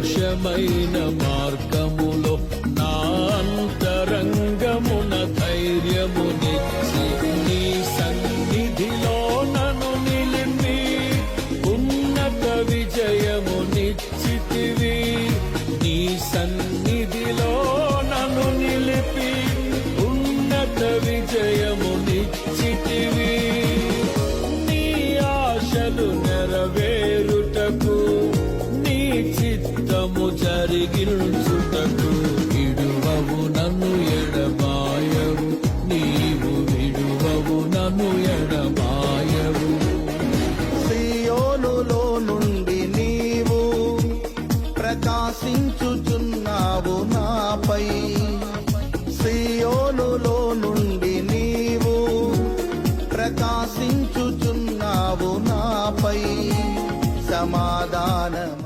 నిర్దోషమైన మార్గములో నా అంతరంగమున ధైర్యమునిచ్చి నీ సన్నిధిలో నన్ను నిలిమి ఉన్నత విజయమునిచ్చితివి. కార్యము జరిగించుటకు విడువవు నన్ను ఎడబాయవు. నీవు విడువవు నన్ను ఎడబాయవు. సియోనులో నుండి నీవు ప్రకాశించుచున్నావు నాపై. సియోనులో నుండి నీవు ప్రకాశించుచున్నావు నాపై. సమాధానమ